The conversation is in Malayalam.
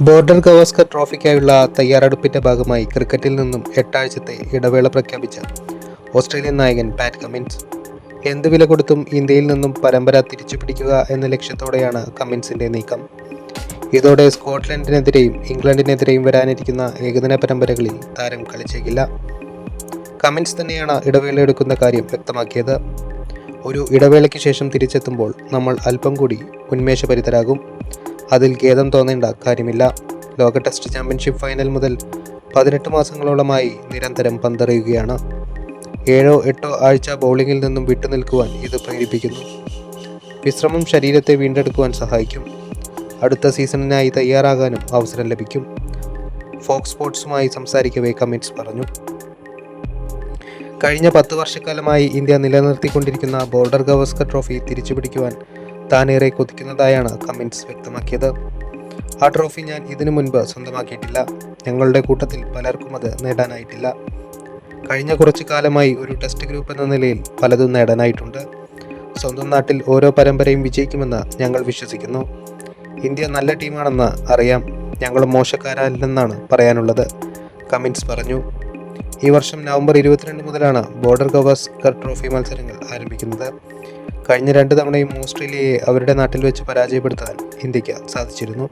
ബോർഡർ ഗവാസ്കർ ട്രോഫിക്കായുള്ള തയ്യാറെടുപ്പിന്റെ ഭാഗമായി ക്രിക്കറ്റിൽ നിന്നും എട്ടാഴ്ചത്തെ ഇടവേള പ്രഖ്യാപിച്ച ഓസ്ട്രേലിയൻ നായകൻ പാറ്റ് കമ്മിൻസ്. എന്ത് വില കൊടുത്തും ഇന്ത്യയിൽ നിന്നും പരമ്പര തിരിച്ചുപിടിക്കുക എന്ന ലക്ഷ്യത്തോടെയാണ് കമ്മിൻസിന്റെ നീക്കം. ഇതോടെ സ്കോട്ട്ലൻഡിനെതിരെയും ഇംഗ്ലണ്ടിനെതിരെയും വരാനിരിക്കുന്ന ഏകദിന പരമ്പരകളിൽ താരം കളിച്ചേക്കില്ല. കമ്മിൻസ് തന്നെയാണ് ഇടവേള എടുക്കുന്ന കാര്യം വ്യക്തമാക്കിയത്. ഒരു ഇടവേളയ്ക്ക് ശേഷം തിരിച്ചെത്തുമ്പോൾ നമ്മൾ അല്പം കൂടി ഉന്മേഷഭരിതരാകും. അതിൽ ഖേദം തോന്നേണ്ട കാര്യമില്ല. ലോക ടെസ്റ്റ് ചാമ്പ്യൻഷിപ്പ് ഫൈനൽ മുതൽ പതിനെട്ട് മാസങ്ങളോളമായി നിരന്തരം പന്തറിയുകയാണ്. ഏഴോ എട്ടോ ആഴ്ച ബൗളിങ്ങിൽ നിന്നും വിട്ടുനിൽക്കുവാൻ ഇത് പ്രേരിപ്പിക്കുന്നു. വിശ്രമം ശരീരത്തെ വീണ്ടെടുക്കുവാൻ സഹായിക്കും. അടുത്ത സീസണിനായി തയ്യാറാകാനും അവസരം ലഭിക്കും. ഫോക്സ് സ്പോർട്സുമായി സംസാരിക്കവേ കമ്മിറ്റ്സ് പറഞ്ഞു. കഴിഞ്ഞ പത്ത് വർഷക്കാലമായി ഇന്ത്യ നിലനിർത്തിക്കൊണ്ടിരിക്കുന്ന ബോർഡർ ഗവസ്കർ ട്രോഫി തിരിച്ചുപിടിക്കുവാൻ താനേറെ കൊതിക്കുന്നതായാണ് കമ്മിൻസ് വ്യക്തമാക്കിയത്. ആ ട്രോഫി ഞാൻ ഇതിനു മുൻപ് സ്വന്തമാക്കിയിട്ടില്ല. ഞങ്ങളുടെ കൂട്ടത്തിൽ പലർക്കും അത് നേടാനായിട്ടില്ല. കഴിഞ്ഞ കുറച്ചു കാലമായി ഒരു ടെസ്റ്റ് ഗ്രൂപ്പ് എന്ന നിലയിൽ പലതും നേടാനായിട്ടുണ്ട്. സ്വന്തം നാട്ടിൽ ഓരോ പരമ്പരയും വിജയിക്കുമെന്ന് ഞങ്ങൾ വിശ്വസിക്കുന്നു. ഇന്ത്യ നല്ല ടീമാണെന്ന് അറിയാം. ഞങ്ങൾ മോശക്കാരല്ലെന്നാണ് പറയാനുള്ളത്. കമിൻസ് പറഞ്ഞു. ഈ വർഷം നവംബർ ഇരുപത്തിരണ്ട് മുതലാണ് ബോർഡർ ഗവാസ്കർ ട്രോഫി മത്സരങ്ങൾ ആരംഭിക്കുന്നത്. കഴിഞ്ഞ രണ്ട് തവണയും ഓസ്ട്രേലിയയെ അവരുടെ നാട്ടിൽ വെച്ച് പരാജയപ്പെടുത്താൻ ഇന്ത്യയ്ക്ക് സാധിച്ചിരുന്നു.